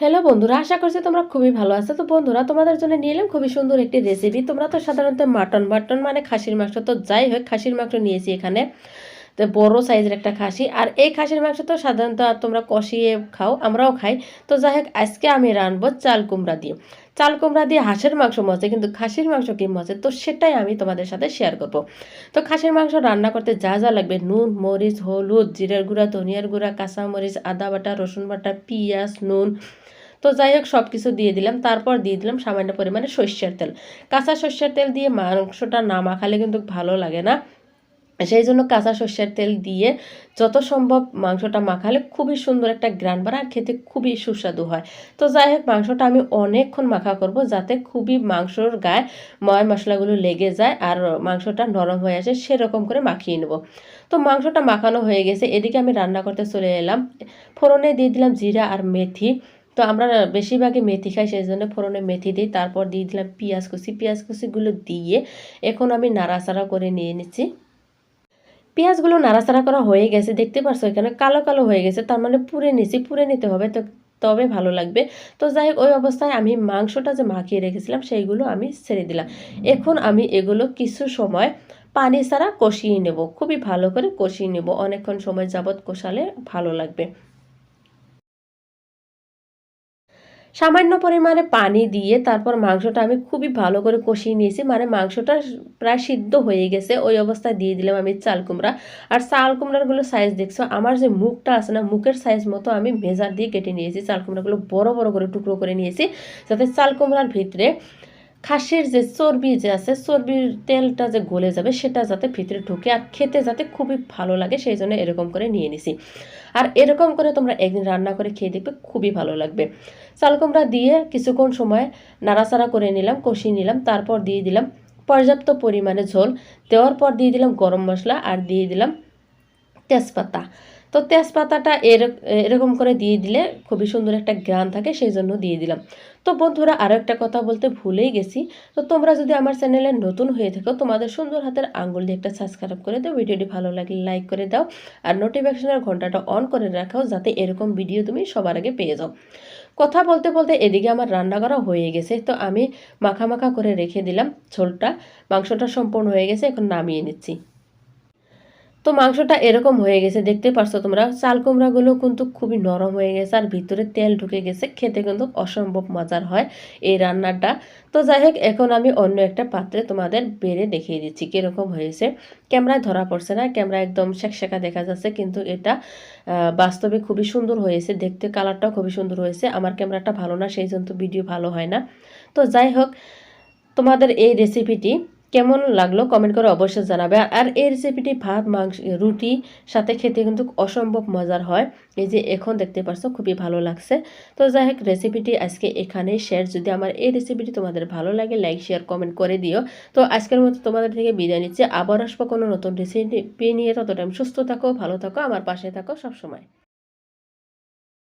Hello বন্ধুরা, আশা করছি তোমরা খুবই ভালো আছো। তো বন্ধুরা, তোমাদের জন্য নিয়ে এলাম খুবই সুন্দর একটি রেসিপি তোমরা তো সাধারণত মাটন মাটন মানে খাসির মাংস। তো যাই হোক, খাসির মাংস নিয়েছি এখানে। তো বড় সাইজের একটা খাসি। আর এই খাসির মাংস তো সাধারণত তোমরা কষিয়ে খাও, আমরাও খাই। তো যাই হোক, আজকে আমি রানবো চাল কুমড়া দিয়ে। চাল কুমড়া দিয়ে হাঁসের মাংস মজে, কিন্তু খাসির মাংস কি মজে? তো সেটাই আমি তোমাদের সাথে শেয়ার করব। তো খাসির মাংস রান্না করতে যা যা লাগবে, নুন, মরিচ, হলুদ, জিরের গুঁড়া, ধনিয়ার গুঁড়া কাঁচামরিচ আদা বাটা, রসুন বাটা, পেঁয়াজ, নুন। তো যাই হোক সব কিছু দিয়ে দিলাম। তারপর দিয়ে দিলাম সামান্য পরিমাণে সর্ষের তেল। কাঁচা সর্ষের তেল দিয়ে মাংসটা না মাখালে কিন্তু ভালো লাগে না। সেই জন্য কাঁচা সর্ষের তেল দিয়ে যত সম্ভব মাংসটা মাখালে খুবই সুন্দর একটা গ্রান বার আর খেতে খুবই সুস্বাদু হয়। তো যাই হোক, মাংসটা আমি অনেকক্ষণ মাখা করব যাতে খুবই মাংসর গায়ে ময় মশলাগুলো লেগে যায় আর মাংসটা নরম হয়ে আসে সেরকম করে মাখিয়ে নেব। তো মাংসটা মাখানো হয়ে গেছে, এদিকে আমি রান্না করতে চলে এলাম। ফোড়নে দিয়ে দিলাম জিরা আর মেথি। তো আমরা বেশিরভাগই মেথি খাই, সেই জন্য ফোড়নে মেথি দিই, তারপর দিয়ে দিলাম পেঁয়াজ কুচি। পেঁয়াজ কুচিগুলো দিয়ে এখন আমি নাড়াচাড়া করে নিয়ে নিচ্ছি। পেঁয়াজগুলো নাড়াচাড়া করা হয়ে গেছে, দেখতে পারছ এখানে কালো কালো হয়ে গেছে, তার মানে পুড়ে নিছি, পুড়ে নিতে হবে তো তবে ভালো লাগবে। তো যাই হোক, ওই অবস্থায় আমি মাংসটা যে মাখিয়ে রেখেছিলাম সেইগুলো আমি ছেড়ে দিলাম। এখন আমি এগুলো কিছু সময় পানি ছাড়া কষিয়ে নেব, খুবই ভালো করে কষিয়ে নেব, অনেকক্ষণ সময় যাবত কষালে ভালো লাগবে। সামান্য পরিমাণে পানি দিয়ে তারপর মাংসটা আমি খুবই ভালো করে কষিয়ে নিয়েছি। মানে মাংসটা প্রায় সিদ্ধ হয়ে গেছে। ওই অবস্থায় দিয়ে দিলাম আমি চাল কুমড়া। আর চাল কুমড়াগুলো সাইজ দেখছ? আমার যে মুখটা আছে না, মুখের সাইজ মতো আমি মেজার দিয়ে কেটে নিয়েছি। চাল কুমড়াগুলো বড় বড় করে টুকরো করে নিয়েছি। যাতে চাল কুমড়ার ভিতরে খাসির যে চর্বি যে আছে, চর্বির তেলটা যে গলে যাবে সেটা যাতে ভিতরে ঢুকে আর খেতে যাতে খুবই ভালো লাগে, সেই জন্য এরকম করে নিয়ে নিছি। আর এরকম করে তোমরা একদিন রান্না করে খেয়ে দেখবে খুবই ভালো লাগবে। চাল কুমড়া দিয়ে কিছুক্ষণ সময় নাড়াচাড়া করে নিলাম, কষিয়ে নিলাম, তারপর দিয়ে দিলাম পর্যাপ্ত পরিমাণে ঝোল। দেওয়ার পর দিয়ে দিলাম গরম মশলা আর দিয়ে দিলাম তেজপাতা। তো তেজপাতাটা এর, এরকম করে দিয়ে দিলে খুবই সুন্দর একটা গ্রান থাকে, সেই জন্য দিয়ে দিলাম। তো বন্ধুরা আরও একটা কথা বলতে ভুলেই গেছি। তো তোমরা যদি আমার চ্যানেলে নতুন হয়ে থাকো, তোমাদের সুন্দর হাতের আঙ্গুল দিয়ে একটা সাবস্ক্রাইব করে দাও, ভিডিওটি ভালো লাগলে লাইক করে দাও, আর নোটিফিকেশনের ঘন্টাটা অন করে রাখাও যাতে এরকম ভিডিও তুমি সবার আগে পেয়ে যাও। কথা বলতে বলতে এদিকে আমার রান্না করা হয়ে গেছে। তো আমি মাখা মাখা করে রেখে দিলাম ঝোলটা। মাংসটা সম্পূর্ণ হয়ে গেছে, এখন নামিয়ে নিচ্ছি। তো মাংসটা এরকম হয়ে গেছে, দেখতে পারছ তোমরা? চাল কুমড়াগুলো কিন্তু খুবই নরম হয়ে গেছে আর ভিতরে তেল ঢুকে গেছে, খেতে কিন্তু অসম্ভব মজার হয় এই রান্নাটা। তো যাই হোক, এখন আমি অন্য একটা পাত্রে তোমাদের বেড়ে দেখিয়ে দিচ্ছি কীরকম হয়েছে। ক্যামেরায় ধরা পড়ছে না ক্যামেরা একদম শেখা দেখা যাচ্ছে, কিন্তু এটা বাস্তবে খুবই সুন্দর হয়েছে, দেখতে কালারটাও খুবই সুন্দর হয়েছে, আমার ক্যামেরাটা ভালো না, সেই জন্য ভিডিও ভালো হয় না। তো যাই হোক, তোমাদের এই রেসিপিটি কেমন লাগল কমেন্ট করে অবশ্যই জানাবে। আর এই রেসিপিটি ভাত, মাংস, রুটি সাথে খেতে কিন্তু অসম্ভব মজার হয়। এই যে এখন দেখতে পারছ খুবই ভালো লাগছে। তো যাই হোক রেসিপিটি আজকে এখানে শেয়ার যদি আমার এই রেসিপিটি তোমাদের ভালো লাগে লাইক শেয়ার কমেন্ট করে দিও। তো আজকের মতো তোমাদের থেকে বিদায় নিচ্ছে। আবার আসব কোনো নতুন রেসিপি নিয়ে। তত টাইম সুস্থ থাকো, ভালো থাকো, আমার পাশে থাকো সবসময়।